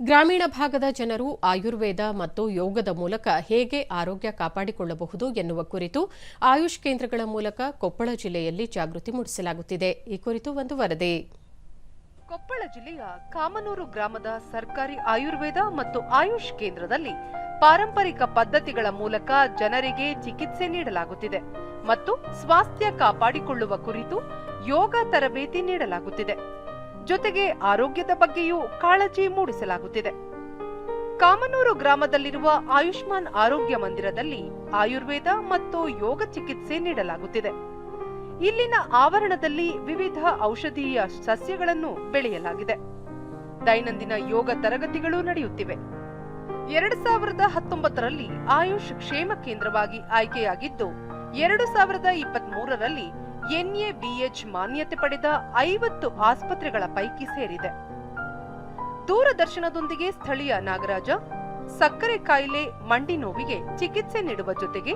ಗ್ರಾಮೀಣ ಭಾಗದ ಜನರು ಆಯುರ್ವೇದ ಮತ್ತು ಯೋಗದ ಮೂಲಕ ಹೇಗೆ ಆರೋಗ್ಯ ಕಾಪಾಡಿಕೊಳ್ಳಬಹುದು ಎನ್ನುವ ಕುರಿತು ಆಯುಷ್ ಕೇಂದ್ರಗಳ ಮೂಲಕ ಕೊಪ್ಪಳ ಜಿಲ್ಲೆಯಲ್ಲಿ ಜಾಗೃತಿ ಮೂಡಿಸಲಾಗುತ್ತಿದೆ. ಈ ಕುರಿತು ಒಂದು ವರದಿ. ಕೊಪ್ಪಳ ಜಿಲ್ಲೆಯ ಕಾಮನೂರು ಗ್ರಾಮದ ಸರ್ಕಾರಿ ಆಯುರ್ವೇದ ಮತ್ತು ಆಯುಷ್ ಕೇಂದ್ರದಲ್ಲಿ ಪಾರಂಪರಿಕ ಪದ್ಧತಿಗಳ ಮೂಲಕ ಜನರಿಗೆ ಚಿಕಿತ್ಸೆ ನೀಡಲಾಗುತ್ತಿದೆ ಮತ್ತು ಸ್ವಾಸ್ಥ್ಯ ಕಾಪಾಡಿಕೊಳ್ಳುವ ಕುರಿತು ಯೋಗ ತರಬೇತಿ ನೀಡಲಾಗುತ್ತಿದೆ. ಜೊತೆಗೆ ಆರೋಗ್ಯದ ಬಗ್ಗೆಯೂ ಕಾಳಜಿ ಮೂಡಿಸಲಾಗುತ್ತಿದೆ. ಕಾಮನೂರು ಗ್ರಾಮದಲ್ಲಿರುವ ಆಯುಷ್ಮಾನ್ ಆರೋಗ್ಯ ಮಂದಿರದಲ್ಲಿ ಆಯುರ್ವೇದ ಮತ್ತು ಯೋಗ ಚಿಕಿತ್ಸೆ ನೀಡಲಾಗುತ್ತಿದೆ. ಇಲ್ಲಿನ ಆವರಣದಲ್ಲಿ ವಿವಿಧ ಔಷಧೀಯ ಸಸ್ಯಗಳನ್ನು ಬೆಳೆಯಲಾಗಿದೆ. ದೈನಂದಿನ ಯೋಗ ತರಗತಿಗಳು ನಡೆಯುತ್ತಿವೆ. ಎರಡು ಸಾವಿರದ ಹತ್ತೊಂಬತ್ತರಲ್ಲಿ ಆಯುಷ್ ಕ್ಷೇಮ ಕೇಂದ್ರವಾಗಿ ಆಯ್ಕೆಯಾಗಿದ್ದು, ಎರಡು ಸಾವಿರದ ಇಪ್ಪತ್ತ್ ಮೂರರಲ್ಲಿ ಎನ್ಎಬಿಎಚ್ ಮಾನ್ಯತೆ ಪಡೆದ ಐವತ್ತು ಆಸ್ಪತ್ರೆಗಳ ಪೈಕಿ ಸೇರಿದೆ. ದೂರದರ್ಶನದೊಂದಿಗೆ ಸ್ಥಳೀಯ ನಾಗರಾಜ, ಸಕ್ಕರೆ ಕಾಯಿಲೆ, ಮಂಡಿ ನೋವಿಗೆ ಚಿಕಿತ್ಸೆ ನೀಡುವ ಜೊತೆಗೆ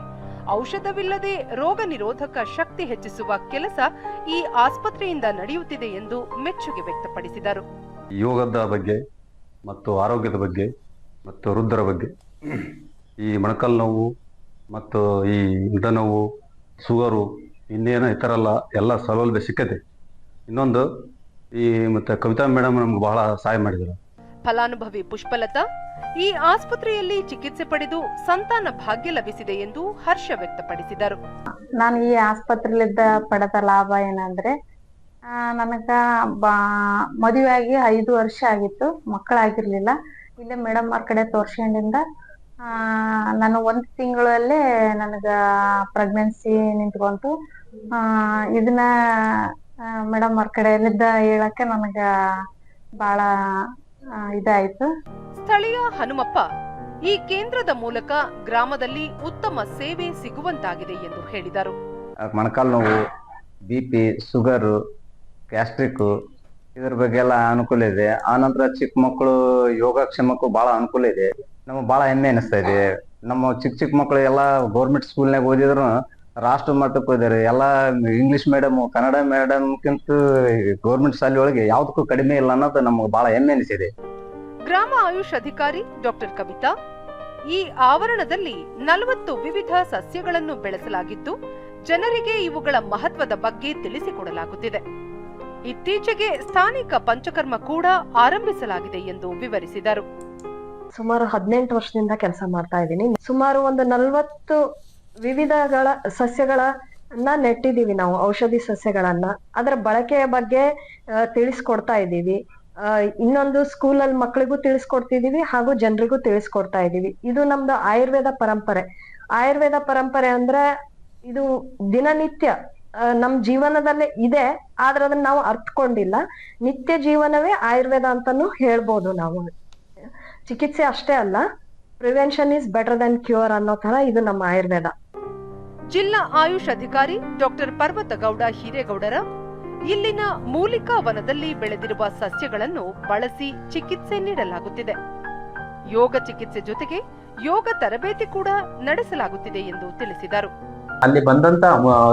ಔಷಧವಿಲ್ಲದೆ ರೋಗ ನಿರೋಧಕ ಶಕ್ತಿ ಹೆಚ್ಚಿಸುವ ಕೆಲಸ ಈ ಆಸ್ಪತ್ರೆಯಿಂದ ನಡೆಯುತ್ತಿದೆ ಎಂದು ಮೆಚ್ಚುಗೆ ವ್ಯಕ್ತಪಡಿಸಿದರು. ಯೋಗದ ಬಗ್ಗೆ ಮತ್ತು ಆರೋಗ್ಯದ ಬಗ್ಗೆ ಮತ್ತು ವೃದ್ಧರ ಬಗ್ಗೆ ಈ ಮೊಣಕಾಲು ನೋವು ಮತ್ತು ಈ ನೋವು ಶುಗರು ಇನ್ನೇನು ಈ ಥರ ಎಲ್ಲ ಎಲ್ಲ ಸೌಲಭ್ಯ ಸಿಕ್ಕತೆ. ಇನ್ನೊಂದು ಈ ಮತ್ತು ಕವಿತಾ ಮೇಡಮ್ ನಮ್ಗೆ ಬಹಳ ಸಹಾಯ ಮಾಡಿದರು ಫಲಾನುಭವಿ ಪುಷ್ಪಲತಾ ಈ ಆಸ್ಪತ್ರೆಯಲ್ಲಿ ಚಿಕಿತ್ಸೆ ಪಡೆದು ಸಂತಾನ ಭಾಗ್ಯ ಲಭಿಸಿದೆ ಎಂದು ಹರ್ಷ ವ್ಯಕ್ತಪಡಿಸಿದರು. ನಾನು ಈ ಆಸ್ಪತ್ರೆಲಿದ್ದ ಪಡೆದ ಲಾಭ ಏನಂದ್ರೆ ನನಗ ಬಾ ಮದುವೆ ಆಗಿ ಐದು ವರ್ಷ ಆಗಿತ್ತು ಮಕ್ಕಳಾಗಿರ್ಲಿಲ್ಲ. ಇಲ್ಲೇ ಮೇಡಮ್ ಅವ್ರ ಕಡೆ ತೋರ್ಸ್ಕೊಂಡಿಂದ ನಾನು ಒಂದ್ ತಿಂಗಳಲ್ಲೇ ನನಗ ಪ್ರೆಗ್ನೆನ್ಸಿ ನಿಂತ್ಕೊಂತು. ಆ, ಇದನ್ನ ಮೇಡಮ್ ಅವ್ರ ಕಡೆಯಲ್ಲಿದ್ದ ಹೇಳಕ್ಕೆ ನನಗ ಬಹಳ ಇದಾಯ್ತು. ಸ್ಥಳೀಯ ಹನುಮಪ್ಪ ಈ ಕೇಂದ್ರದ ಮೂಲಕ ಗ್ರಾಮದಲ್ಲಿ ಉತ್ತಮ ಸೇವೆ ಸಿಗುವಂತಾಗಿದೆ ಎಂದು ಹೇಳಿದರು. ಮೊಣಕಾಲು ನೋವು ಬಿ ಪಿ ಶುಗರು ಗ್ಯಾಸ್ಟ್ರಿಕ್ ಇದ್ರ ಬಗ್ಗೆ ಎಲ್ಲ ಅನುಕೂಲ ಇದೆ. ಆನಂತರ ಚಿಕ್ಕ ಮಕ್ಕಳು ಯೋಗಕ್ಷೇಮಕ್ಕೂ ಬಹಳ ಅನುಕೂಲ ಇದೆ. ನಮಗೆ ಬಹಳ ಹೆಮ್ಮೆ ಅನಿಸ್ತಾ ಇದೆ. ನಮ್ಮ ಚಿಕ್ಕ ಚಿಕ್ಕ ಮಕ್ಕಳು ಎಲ್ಲ ಗೌರ್ಮೆಂಟ್ ಸ್ಕೂಲ್ನಾಗ ಓದಿದ್ರು, ರಾಷ್ಟ್ರ ಮಟ್ಟಕ್ಕೆ ಹೋದಾರೆ. ಎಲ್ಲ ಇಂಗ್ಲಿಷ್ ಮೇಡಮ್ ಕನ್ನಡ ಮೀಡಿಯಂಕ್ಕಿಂತ ಗೌರ್ಮೆಂಟ್ ಶಾಲೆ ಒಳಗೆ ಯಾವ್ದಕ್ಕೂ ಕಡಿಮೆ ಇಲ್ಲ ಅನ್ನೋದು ನಮಗೆ ಬಹಳ ಹೆಮ್ಮೆ ಅನಿಸಿದೆ. ಗ್ರಾಮ ಆಯುಷ್ ಅಧಿಕಾರಿ ಡಾಕ್ಟರ್ ಕವಿತಾ, ಈ ಆವರಣದಲ್ಲಿ ನಲವತ್ತು ವಿವಿಧ ಸಸ್ಯಗಳನ್ನು ಬೆಳೆಸಲಾಗಿದ್ದು, ಜನರಿಗೆ ಇವುಗಳ ಮಹತ್ವದ ಬಗ್ಗೆ ತಿಳಿಸಿಕೊಡಲಾಗುತ್ತಿದೆ. ಇತ್ತೀಚೆಗೆ ಸ್ಥಾನಿಕ ಪಂಚಕರ್ಮ ಕೂಡ ಆರಂಭಿಸಲಾಗಿದೆ ಎಂದು ವಿವರಿಸಿದರು. ಸುಮಾರು ಹದಿನೆಂಟು ವರ್ಷದಿಂದ ಕೆಲಸ ಮಾಡ್ತಾ ಇದ್ದೀನಿ. ಸುಮಾರು ಒಂದು ನಲ್ವತ್ತು ವಿವಿಧಗಳ ಸಸ್ಯಗಳನ್ನ ನೆಟ್ಟಿದೀವಿ ನಾವು, ಔಷಧಿ ಸಸ್ಯಗಳನ್ನ. ಅದರ ಬಳಕೆಯ ಬಗ್ಗೆ ತಿಳಿಸ್ಕೊಡ್ತಾ ಇದ್ದೀವಿ. ಇನ್ನೊಂದು ಇನ್ನೊಂದು ಸ್ಕೂಲಲ್ಲಿ ಮಕ್ಕಳಿಗೂ ತಿಳಿಸ್ಕೊಡ್ತಿದೀವಿ ಹಾಗೂ ಜನರಿಗೂ ತಿಳಿಸ್ಕೊಡ್ತಾ ಇದ್ದೀವಿ. ಇದು ನಮ್ದು ಆಯುರ್ವೇದ ಪರಂಪರೆ. ಆಯುರ್ವೇದ ಪರಂಪರೆ ಅಂದ್ರೆ ಇದು ದಿನನಿತ್ಯ ನಮ್ ಜೀವನದಲ್ಲೇ ಇದೆ, ಆದ್ರೆ ಅದನ್ನ ನಾವು ಅರ್ಥಕೊಂಡಿಲ್ಲ ನಿತ್ಯ ಜೀವನವೇ ಆಯುರ್ವೇದ ಅಂತಾನು ಹೇಳ್ಬೋದು ನಾವು. ಚಿಕಿತ್ಸೆ ಅಷ್ಟೇ ಅಲ್ಲ prevention is better than cure ಅನ್ನೋ ತರ ಇದು ನಮ್ಮ ಆಯುರ್ವೇದ. ಜಿಲ್ಲಾ ಆಯುಷ್ ಅಧಿಕಾರಿ ಡಾಕ್ಟರ್ ಪರ್ವತಗೌಡ ಹಿರೇಗೌಡರ ಇಲ್ಲಿನ ಮೂಲಿಕಾ ವನದಲ್ಲಿ ಬೆಳೆದಿರುವ ಸಸ್ಯಗಳನ್ನು ಬಳಸಿ ಚಿಕಿತ್ಸೆ ನೀಡಲಾಗುತ್ತಿದೆ. ಯೋಗ ಚಿಕಿತ್ಸೆ ಜೊತೆಗೆ ಯೋಗ ತರಬೇತಿ ಕೂಡ ನಡೆಸಲಾಗುತ್ತಿದೆ ಎಂದು ತಿಳಿಸಿದರು. ಅಲ್ಲಿ ಬಂದಂತ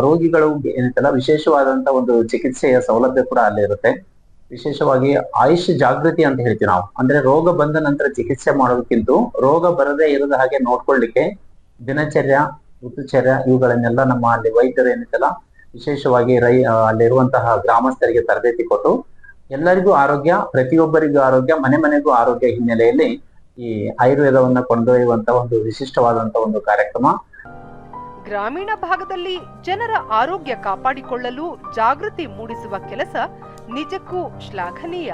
ರೋಗಿಗಳು ಏನಂತಲ್ಲ ವಿಶೇಷವಾದಂತ ಒಂದು ಚಿಕಿತ್ಸೆಯ ಸೌಲಭ್ಯ ಕೂಡ ಅಲ್ಲಿ ಇರುತ್ತೆ ವಿಶೇಷವಾಗಿ ಆಯುಷ್ ಜಾಗೃತಿ ಅಂತ ಹೇಳ್ತೀವಿ ನಾವು. ಅಂದ್ರೆ ರೋಗ ಬಂದ ನಂತರ ಚಿಕಿತ್ಸೆ ಮಾಡೋದಕ್ಕಿಂತ ರೋಗ ಬರದೇ ಇರದ ಹಾಗೆ ನೋಡ್ಕೊಳ್ಳಿಕ್ಕೆ ದಿನಚರ್ಯ, ಋತುಚರ್ಯ ಇವುಗಳನ್ನೆಲ್ಲ ನಮ್ಮ ಅಲ್ಲಿ ವೈದ್ಯರು ಏನಿತ್ತಲ್ಲ, ವಿಶೇಷವಾಗಿ ರೈ ಅಲ್ಲಿರುವಂತಹ ಗ್ರಾಮಸ್ಥರಿಗೆ ತರಬೇತಿ ಕೊಟ್ಟು ಎಲ್ಲರಿಗೂ ಆರೋಗ್ಯ, ಪ್ರತಿಯೊಬ್ಬರಿಗೂ ಆರೋಗ್ಯ, ಮನೆ ಮನೆಗೂ ಆರೋಗ್ಯ ಹಿನ್ನೆಲೆಯಲ್ಲಿ ಈ ಆಯುರ್ವೇದವನ್ನ ಕೊಂಡೊಯ್ಯುವಂತ ಒಂದು ವಿಶಿಷ್ಟವಾದಂತಹ ಒಂದು ಕಾರ್ಯಕ್ರಮ ಗ್ರಾಮೀಣ ಭಾಗದಲ್ಲಿ ಜನರ ಆರೋಗ್ಯ ಕಾಪಾಡಿಕೊಳ್ಳಲು ಜಾಗೃತಿ ಮೂಡಿಸುವ ಕೆಲಸ ನಿಜಕ್ಕೂ ಶ್ಲಾಘನೀಯ.